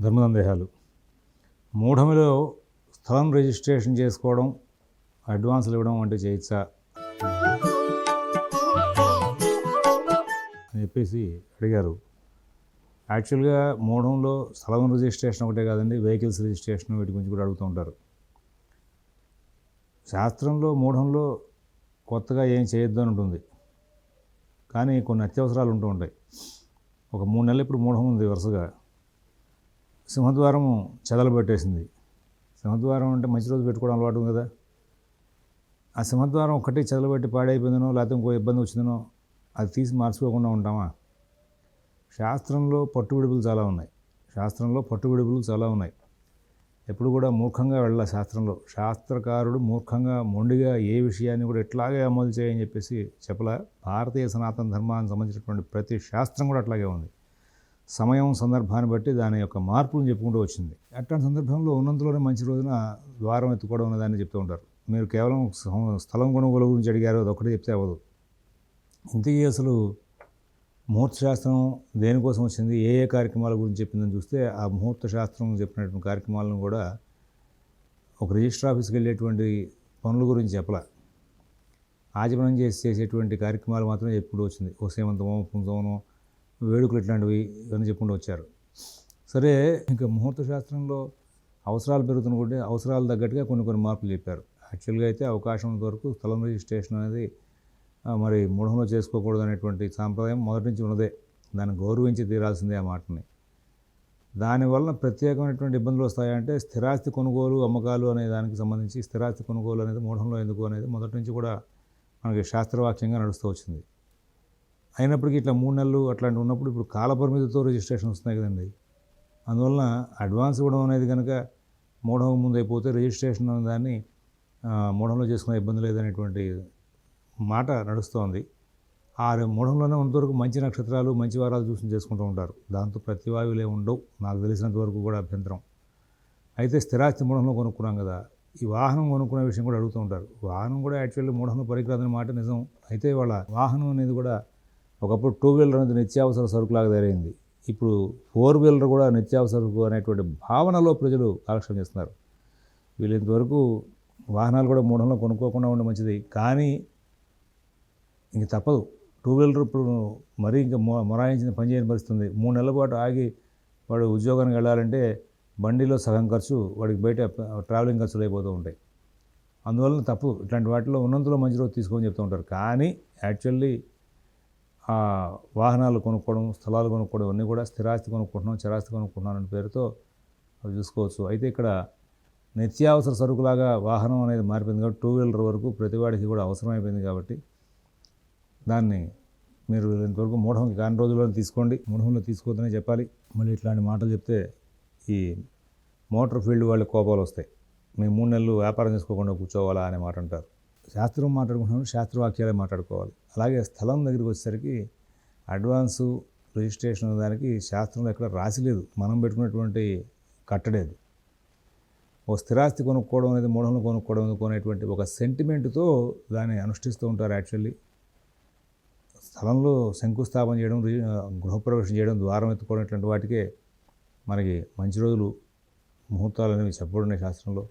ధర్మదందేహాలు మూఢమిలో స్థలం రిజిస్ట్రేషన్ చేసుకోవడం అడ్వాన్సులు ఇవ్వడం వంటివి చేయొచ్చా అని చెప్పేసి అడిగారు. యాక్చువల్గా మూఢంలో స్థలం రిజిస్ట్రేషన్ ఒకటే కాదండి వెహికల్స్ రిజిస్ట్రేషన్ వీటి గురించి కూడా అడుగుతూ ఉంటారు. శాస్త్రంలో మూఢంలో కొత్తగా ఏం చేయొద్దు అని ఉంటుంది. కానీ కొన్ని అత్యవసరాలు ఉంటూ ఉంటాయి. ఒక మూడు నెలలు ఇప్పుడు మూఢం ఉంది వరుసగా. సింహద్వారం చెదలు పెట్టేసింది సింహద్వారం అంటే మంచి రోజు పెట్టుకోవడం అలవాటు ఉంది కదా. ఆ సింహద్వారం ఒకటి చెదలబెట్టి పాడైపోయిందనో లేకపోతే ఇంకో ఇబ్బంది వచ్చిందనో అది తీసి మార్చుకోకుండా ఉంటామా? శాస్త్రంలో పట్టు విడుపులు చాలా ఉన్నాయి. శాస్త్రంలో పట్టు విడుపులు చాలా ఉన్నాయి. ఎప్పుడు కూడా మూర్ఖంగా వెళ్ళాలి శాస్త్రంలో. శాస్త్రకారుడు మూర్ఖంగా మొండిగా ఏ విషయాన్ని కూడా ఇట్లాగే అమలు చేయని చెప్పేసి చెప్పలే. భారతీయ సనాతన ధర్మానికి సంబంధించినటువంటి ప్రతి శాస్త్రం కూడా అట్లాగే ఉంది. సమయం సందర్భాన్ని బట్టి దాని యొక్క మార్పులను చెప్పుకుంటూ వచ్చింది. అట్లాంటి సందర్భంలో ఉన్నంతలోనే మంచి రోజున ద్వారం ఎత్తుకోవడం ఉన్నదాన్ని దాన్ని చెప్తూ ఉంటారు. మీరు కేవలం స్థలం కొనుగోలు గురించి అడిగారు అది ఒకటి చెప్తే అవ్వదు. ఇంతకీ అసలు ముహూర్త శాస్త్రం దేనికోసం వచ్చింది? ఏ ఏ కార్యక్రమాల గురించి చెప్పిందని చూస్తే ఆ ముహూర్త శాస్త్రం చెప్పినటువంటి కార్యక్రమాలను కూడా ఒక రిజిస్టర్ ఆఫీస్కి వెళ్ళేటువంటి పనుల గురించి చెప్పలా. ఆచమనం చేసి చేసేటువంటి కార్యక్రమాలు మాత్రమే ఎప్పుడు వచ్చింది. ఓ సేమంతమో పుంజమనో వేడుకలు ఇట్లాంటివి అని చెప్పుకుంటూ వచ్చారు. సరే ఇంకా ముహూర్త శాస్త్రంలో అవసరాలు పెరుగుతున్న కొద్దీ అవసరాలు తగ్గట్టుగా కొన్ని కొన్ని మార్పులు చెప్పారు. యాక్చువల్గా అయితే అవకాశం వరకు స్థలం రిజిస్ట్రేషన్ అనేది మరి మూఢంలో చేసుకోకూడదు అనేటువంటి సాంప్రదాయం మొదటి నుంచి ఉన్నదే. దాన్ని గౌరవించి తీరాల్సిందే ఆ మాటని. దానివల్ల ప్రత్యేకమైనటువంటి ఇబ్బందులు వస్తాయంటే స్థిరాస్తి కొనుగోలు అమ్మకాలు అనే దానికి సంబంధించి స్థిరాస్తి కొనుగోలు అనేది మూఢంలో ఎందుకు అనేది మొదటి నుంచి కూడా మనకి శాస్త్రవాక్యంగా నడుస్తూ వచ్చింది. అయినప్పటికీ ఇట్లా మూడు నెలలు అట్లాంటి ఉన్నప్పుడు ఇప్పుడు కాలపరిమితితో రిజిస్ట్రేషన్ వస్తున్నాయి కదండి. అందువలన అడ్వాన్స్ ఇవ్వడం అనేది కనుక మూఢం ముందు అయిపోతే రిజిస్ట్రేషన్ అనే దాన్ని మూఢంలో చేసుకునే ఇబ్బంది లేదనేటువంటి మాట నడుస్తోంది. ఆ మూఢంలోనే ఉన్నంతవరకు మంచి నక్షత్రాలు మంచి వారాలు చూసి చేసుకుంటూ ఉంటారు. దాంతో ప్రతివాయువులే ఉండవు. నాకు తెలిసినంత వరకు కూడా అభ్యంతరం. అయితే స్థిరాస్తి మూఢంలో కొనుక్కున్నాం కదా. ఈ వాహనం కొనుక్కునే విషయం కూడా అడుగుతూ ఉంటారు. వాహనం కూడా యాక్చువల్లీ మూఢంలో పనికిరాదనే మాట నిజం. అయితే వాళ్ళ వాహనం అనేది కూడా ఒకప్పుడు టూ వీలర్ అనేది నిత్యావసర సరుకులాగా తయారైంది. ఇప్పుడు ఫోర్ వీలర్ కూడా నిత్యావసర సరుకు అనేటువంటి భావనలో ప్రజలు కాలక్షేపం చేస్తున్నారు. వీళ్ళు ఇంతవరకు వాహనాలు కూడా మూఢంలో కొనుక్కోకుండా ఉండే మంచిది. కానీ ఇంక తప్పదు. టూ వీలర్ ఇప్పుడు మరీ ఇంకా మొ మొరాయించిన పని చేయని పరిస్థితి ఉంది మూడు నెలల పాటు ఆగి వాడు ఉద్యోగానికి వెళ్ళాలంటే బండిలో సగం ఖర్చు వాడికి బయట ట్రావెలింగ్ ఖర్చులు అయిపోతూ ఉంటాయి. అందువలన తప్పు. ఇట్లాంటి వాటిలో ఉన్నంతలో మంచి రోజు తీసుకొని చెప్తూ ఉంటారు. కానీ యాక్చువల్లీ ఆ వాహనాలు కొనుక్కోవడం స్థలాలు కొనుక్కోవడం అన్నీ కూడా స్థిరాస్తి కొనుక్కుంటున్నాం చిరాస్తి కొనుక్కుంటున్నాం అనే పేరుతో అవి చూసుకోవచ్చు. అయితే ఇక్కడ నిత్యావసర సరుకులాగా వాహనం అనేది మారిపోయింది కాబట్టి టూ వీలర్ వరకు ప్రతివాడికి కూడా అవసరమైపోయింది కాబట్టి దాన్ని మీరు ఇంతవరకు మూఢంకి కాని రోజుల్లో తీసుకోండి. మూఢంలో తీసుకోవద్దనే చెప్పాలి. మళ్ళీ ఇట్లాంటి మాటలు చెప్తే ఈ మోటార్ ఫీల్డ్ వాళ్ళకి కోపాలు వస్తాయి. మేము మూడు నెలలు వ్యాపారం చేసుకోకుండా కూర్చోవాలా? అనే మాట అంటారు. శాస్త్రం మాట్లాడుకుంటున్నాం శాస్త్రవాక్యాలే మాట్లాడుకోవాలి. అలాగే స్థలం దగ్గరికి వచ్చేసరికి అడ్వాన్సు రిజిస్ట్రేషన్ దానికి శాస్త్రంలో ఎక్కడ రాసిలేదు మనం పెట్టుకున్నటువంటి కట్టడేది ఒక స్థిరాస్తి కొనుక్కోవడం అనేది మూఢంలో కొనుక్కోవడం కొనేటువంటి ఒక సెంటిమెంట్తో దాన్ని అనుష్ఠిస్తూ ఉంటారు యాక్చువల్లీ. స్థలంలో శంకుస్థాపన చేయడం రి- గృహప్రవేశం చేయడం ద్వారం ఎత్తుకోవడం ఇట్లాంటి వాటికే మనకి మంచి రోజులు ముహూర్తాలు అనేవి చెప్పబడినాయి శాస్త్రంలో.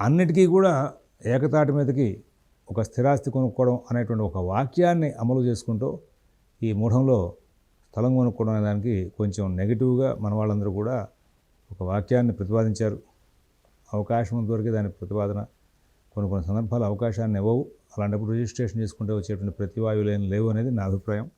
అన్నిటికీ కూడా ఏకతాటి మీదకి ఒక స్థిరాస్తి కొనుక్కోవడం అనేటువంటి ఒక వాక్యాన్ని అమలు చేసుకుంటూ ఈ మూఢంలో స్థలం కొనుక్కోవడం అనే దానికి కొంచెం నెగిటివ్గా మన వాళ్ళందరూ కూడా ఒక వాక్యాన్ని ప్రతిపాదించారు. అవకాశం దొరికే దాని ప్రతిపాదన. కొన్ని కొన్ని సందర్భాలు అవకాశాన్ని ఇవ్వవు. అలాంటప్పుడు రిజిస్ట్రేషన్ చేసుకుంటే వచ్చేటువంటి ప్రతివాయువులు ఏం లేవు అనేది నా అభిప్రాయం.